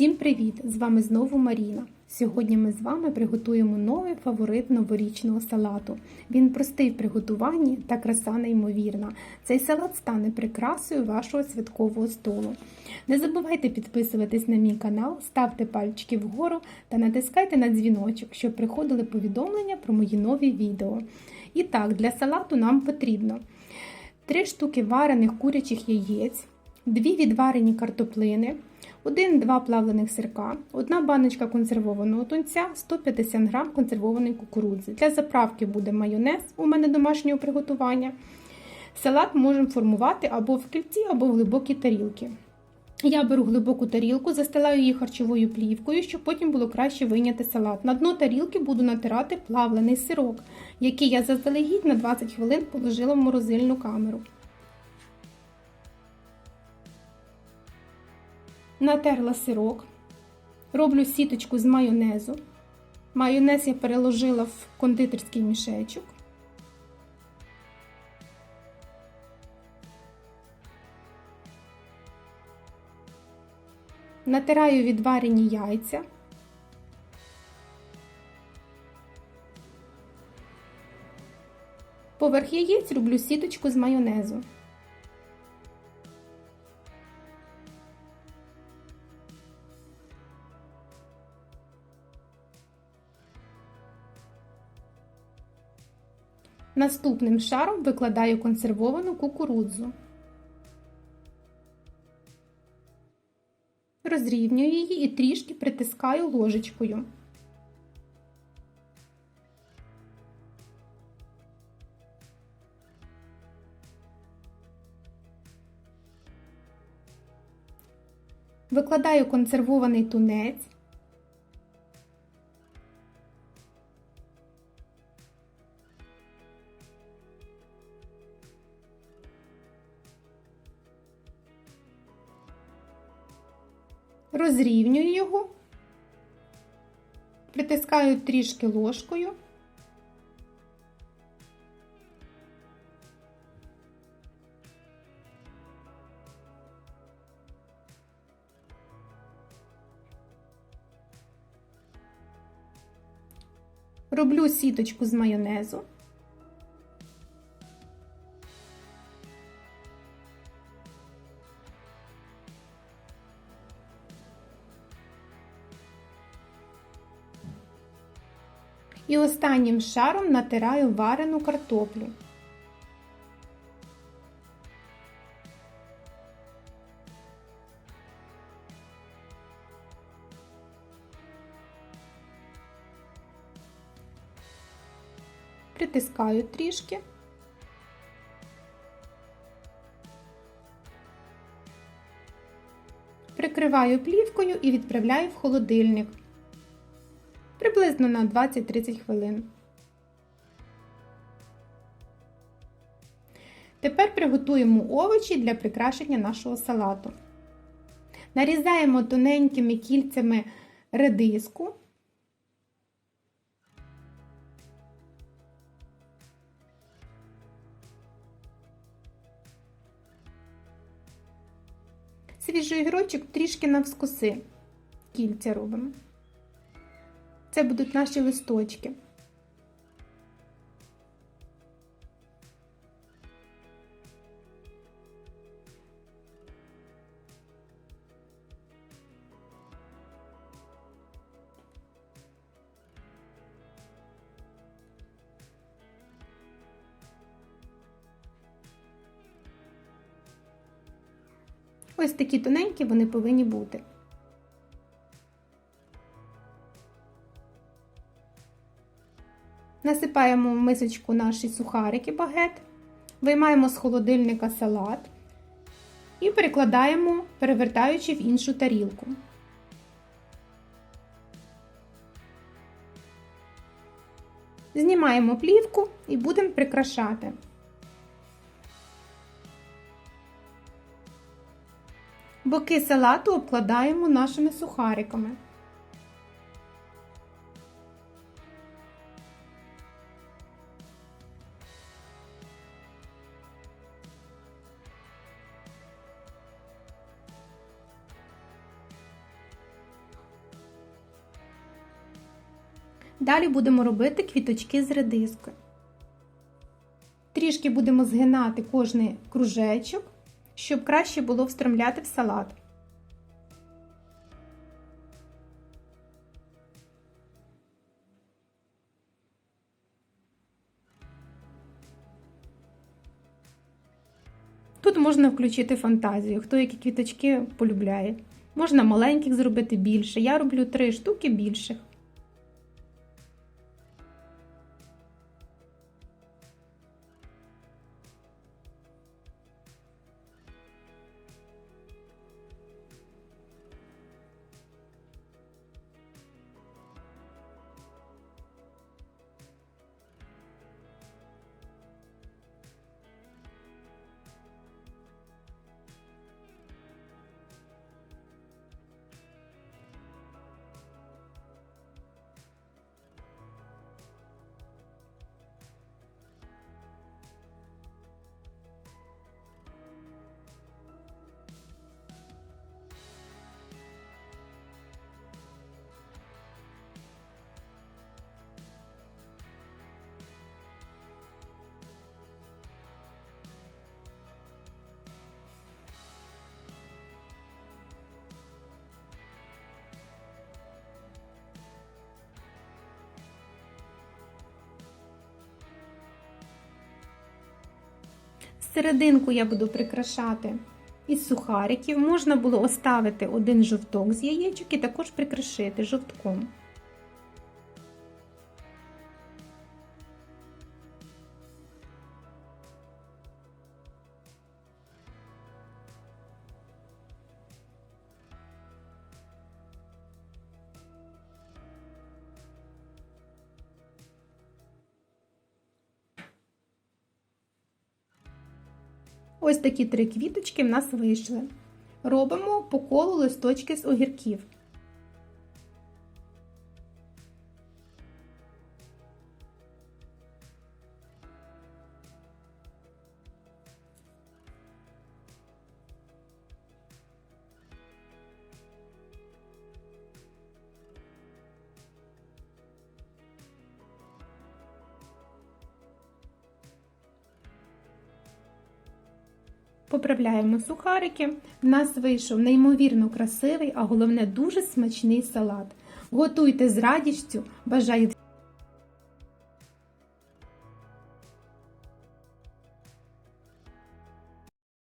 Всім привіт! З вами знову Маріна. Сьогодні ми з вами приготуємо новий фаворит новорічного салату. Він простий в приготуванні та краса неймовірна. Цей салат стане прикрасою вашого святкового столу. Не забувайте підписуватись на мій канал, ставте пальчики вгору та натискайте на дзвіночок, щоб приходили повідомлення про мої нові відео. І так, для салату нам потрібно 3 штуки варених курячих яєць, 2 відварені картоплини. 1-2 плавлених сирка, 1 баночка консервованого тунця, 150 г консервованої кукурудзи. Для заправки буде майонез у мене домашнього приготування. Салат можемо формувати або в кільці, або в глибокі тарілки. Я беру глибоку тарілку, застилаю її харчовою плівкою, щоб потім було краще вийняти салат. На дно тарілки буду натирати плавлений сирок, який я заздалегідь на 20 хвилин положила в морозильну камеру. Натерла сирок, роблю сіточку з майонезу. Майонез я переложила в кондитерський мішечок. Натираю відварені яйця. Поверх яєць роблю сіточку з майонезу. Наступним шаром викладаю консервовану кукурудзу. Розрівнюю її і трішки притискаю ложечкою. Викладаю консервований тунець. Розрівнюю його, притискаю трішки ложкою. Роблю сіточку з майонезу. І останнім шаром натираю варену картоплю. Притискаю трішки. Прикриваю плівкою і відправляю в холодильник приблизно на 20-30 хвилин. Тепер приготуємо овочі для прикрашення нашого салату. Нарізаємо тоненькими кільцями редиску. Свіжий грочок трішки навскоси. Кільця робимо. Це будуть наші листочки. Ось такі тоненькі вони повинні бути. Насипаємо в мисочку наші сухарики багет, виймаємо з холодильника салат і перекладаємо, перевертаючи в іншу тарілку. Знімаємо плівку і будемо прикрашати. Боки салату обкладаємо нашими сухариками. Далі будемо робити квіточки з редискою. Трішки будемо згинати кожний кружечок, щоб краще було встромляти в салат. Тут можна включити фантазію, хто які квіточки полюбляє. Можна маленьких зробити більше. Я роблю три штуки більших. Серединку я буду прикрашати із сухариків. Можна було оставити один жовток з яєчок і також прикрашити жовтком. Ось такі три квіточки в нас вийшли. Робимо по колу листочки з огірків. Поправляємо сухарики. В нас вийшов неймовірно красивий, а головне дуже смачний салат. Готуйте з радістю. Бажаю